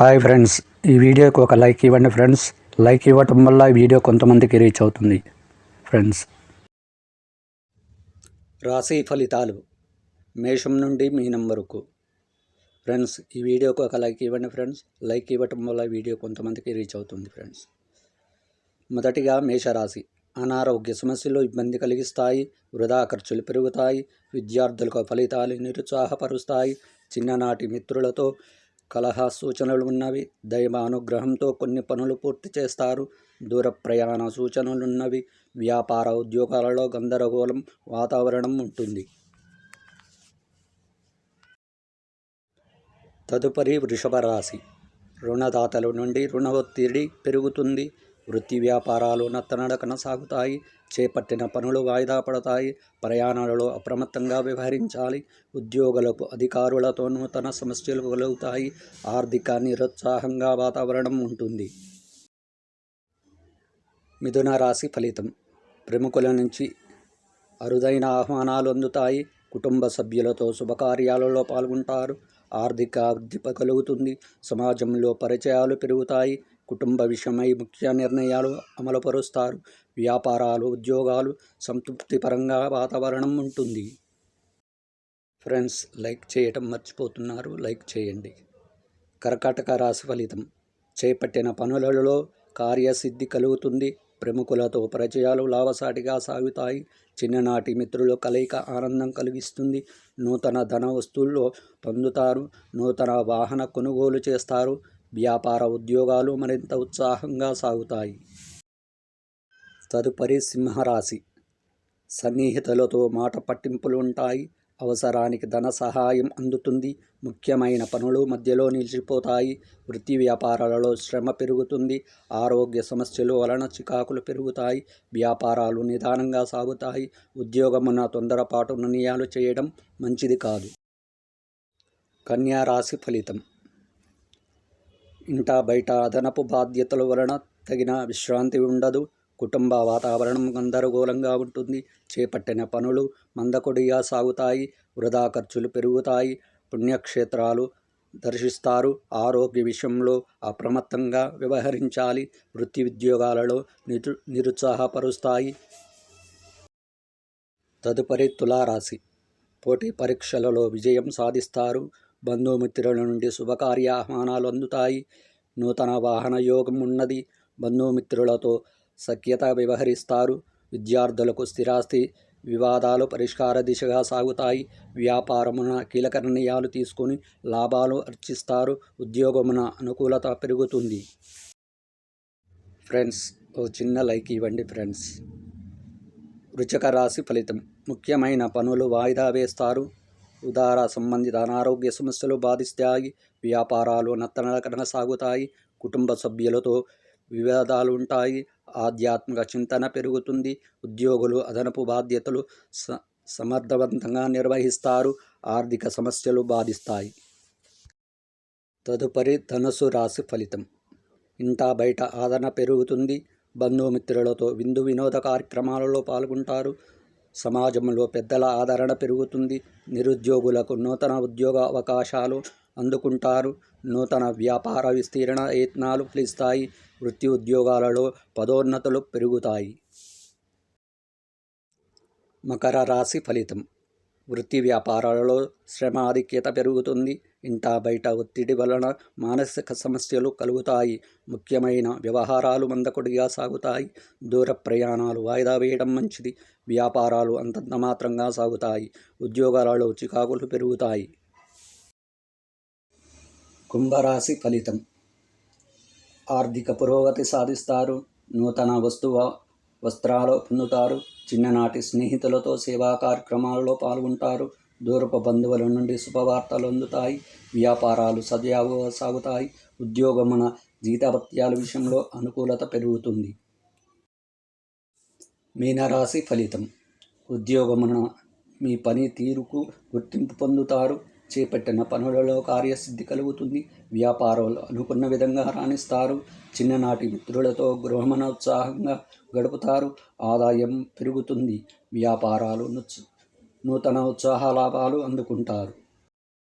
Hi friends ఈ వీడియోకి ఒక లైక్ ఇవ్వండి ఫ్రెండ్స్. లైక్ ఇవ్వటం వల్ల ఈ వీడియో కొంతమందికి రీచ్ అవుతుంది. ఫ్రెండ్స్. రాశి ఫలితాలు. మేషం నుండి మీనం వరకు. ఫ్రెండ్స్ ఈ వీడియోకి ఒక లైక్ ఇవ్వండి ఫ్రెండ్స్. లైక్ ఇవ్వటం వల్ల వీడియో కొంతమందికి రీచ్ అవుతుంది ఫ్రెండ్స్. మొదటిగా మేషరాశి. అనారోగ్య సమస్యలు ఇబ్బంది కలిగిస్తాయి. వృధా ఖర్చులు పెరుగుతాయి. విద్యార్థులకు ఫలితాలు నిరుత్సాహపరుస్తాయి. చిన్ననాటి మిత్రులతో కలహ సూచనలు ఉన్నవి. దైవ అనుగ్రహంతో కొన్ని పనులు పూర్తి చేస్తారు. దూర ప్రయాణ సూచనలున్నవి వ్యాపార ఉద్యోగాలలో గందరగోళం వాతావరణం ఉంటుంది. తదుపరి వృషభ రాశి. రుణదాతల నుండి రుణ ఒత్తిడి పెరుగుతుంది. వృత్తి వ్యాపారాలు నత్తనడకన సాగుతాయి. చేపట్టిన పనులు వాయిదా పడతాయి. ప్రయాణాలలో అప్రమత్తంగా వ్యవహరించాలి. ఉద్యోగులకు అధికారులతో నూతన సమస్యలు కలుగుతాయి ఆర్థిక నిరుత్సాహంగా వాతావరణం ఉంటుంది. మిథున రాశి ఫలితం. ప్రముఖుల నుంచి అరుదైన ఆహ్వానాలు అందుతాయి. కుటుంబ సభ్యులతో శుభకార్యాలలో పాల్గొంటారు. ఆర్థిక అభివృద్ధి కలుగుతుంది. సమాజంలో పరిచయాలు పెరుగుతాయి. కుటుంబ విషయమై ముఖ్య నిర్ణయాలు అమలుపరుస్తారు. వ్యాపారాలు ఉద్యోగాలు సంతృప్తిపరంగా వాతావరణం ఉంటుంది. ఫ్రెండ్స్ లైక్ చేయటం మర్చిపోతున్నారు. లైక్ చేయండి. కర్కాటక రాశి ఫలితం. చేపట్టిన పనులలో కార్యసిద్ధి కలుగుతుంది. ప్రముఖులతో పరిచయాలు లాభసాటిగా సాగుతాయి. చిన్ననాటి మిత్రుల కలయిక ఆనందం కలిగిస్తుంది. నూతన ధన వస్తువుల్లో పొందుతారు. నూతన వాహన కొనుగోలు చేస్తారు. వ్యాపార ఉద్యోగాలు మరింత ఉత్సాహంగా సాగుతాయి. తదుపరి సింహరాశి. సన్నిహితులతో మాట పట్టింపులు ఉంటాయి అవసరానికి ధన సహాయం అందుతుంది. ముఖ్యమైన పనులు మధ్యలో నిలిచిపోతాయి. వృత్తి వ్యాపారాలలో శ్రమ పెరుగుతుంది. ఆరోగ్య సమస్యలు వలన చికాకులు పెరుగుతాయి. వ్యాపారాలు నిదానంగా సాగుతాయి. ఉద్యోగమున తొందరపాటు నిర్ణయాలు చేయడం మంచిది కాదు. కన్యా రాశి ఫలితం. ఇంటా బయట అదనపు బాధ్యతల వలన తగిన విశ్రాంతి ఉండదు. కుటుంబ వాతావరణం గందరగోళంగా ఉంటుంది. చేపట్టిన పనులు మందకొడిగా సాగుతాయి. వృధా ఖర్చులు పెరుగుతాయి. పుణ్యక్షేత్రాలు దర్శిస్తారు. ఆరోగ్య విషయంలో అప్రమత్తంగా వ్యవహరించాలి. వృత్తి ఉద్యోగాలలో నిరు నిరుత్సాహపరుస్తాయి. తదుపరి తులారాశి. పోటీ పరీక్షలలో విజయం సాధిస్తారు. బంధుమిత్రుల నుండి శుభకార్య ఆహ్వానాలు అందుతాయి నూతన వాహన యోగం ఉన్నది. బంధుమిత్రులతో సఖ్యత వ్యవహరిస్తారు. విద్యార్థులకు స్థిరాస్తి వివాదాలు పరిష్కార దిశగా సాగుతాయి. వ్యాపారమున కీలక నిర్ణయాలు తీసుకొని లాభాలు అర్చిస్తారు ఉద్యోగమున అనుకూలత పెరుగుతుంది. ఫ్రెండ్స్ ఓ చిన్న లైక్ ఇవ్వండి ఫ్రెండ్స్. వృచక రాశి ఫలితం. ముఖ్యమైన పనులు వాయిదా వేస్తారు. ఉదార సంబంధిత అనారోగ్య సమస్యలు బాధిస్తాయి. వ్యాపారాలు నత్తనడకన సాగుతాయి. కుటుంబ సభ్యులతో వివాదాలు ఉంటాయి ఆధ్యాత్మిక చింతన పెరుగుతుంది. ఉద్యోగులు అదనపు బాధ్యతలు స సమర్థవంతంగా నిర్వహిస్తారు. ఆర్థిక సమస్యలు బాధిస్తాయి. తదుపరి ధనుసు రాశి ఫలితం. ఇంటా బయట ఆదరణ పెరుగుతుంది. బంధుమిత్రులతో విందు వినోద కార్యక్రమాలలో పాల్గొంటారు. సమాజంలో పెద్దల ఆదరణ పెరుగుతుంది. నిరుద్యోగులకు నూతన ఉద్యోగ అవకాశాలు అందుకుంటారు. నూతన వ్యాపార విస్తీర్ణ యత్నాలు ఫలిస్తాయి. వృత్తి ఉద్యోగాలలో పదోన్నతులు పెరుగుతాయి. మకర రాశి ఫలితం. వృత్తి వ్యాపారాలలో శ్రమాధిక్యత పెరుగుతుంది. ఇంటా బయట ఒత్తిడి వలన మానసిక సమస్యలు కలుగుతాయి. ముఖ్యమైన వ్యవహారాలు మందకొడిగా సాగుతాయి. దూర ప్రయాణాలు వాయిదా వేయడం మంచిది. వ్యాపారాలు అంతంత మాత్రంగా సాగుతాయి. ఉద్యోగాలలో చికాకులు పెరుగుతాయి. కుంభరాశి ఫలితం. ఆర్థిక పురోగతి సాధిస్తారు. నూతన వస్తువ వస్త్రాలు పొందుతారు చిన్ననాటి స్నేహితులతో సేవా కార్యక్రమాలలో పాల్గొంటారు. దూరపు బంధువుల నుండి శుభవార్తలు అందుతాయి. వ్యాపారాలు సజావుగా సాగుతాయి. ఉద్యోగమున జీతభత్యాల విషయంలో అనుకూలత పెరుగుతుంది. మీనరాశి ఫలితం. ఉద్యోగమున మీ పని తీరుకు గుర్తింపు పొందుతారు. చేపట్టిన పనులలో కార్యసిద్ధి కలుగుతుంది. వ్యాపారాలు అనుకున్న విధంగా రాణిస్తారు. చిన్ననాటి మిత్రులతో గృహమనోత్సాహంగా గడుపుతారు. ఆదాయం పెరుగుతుంది. వ్యాపారాలు నూతన ఉత్సాహ లాభాలు అందుకుంటారు.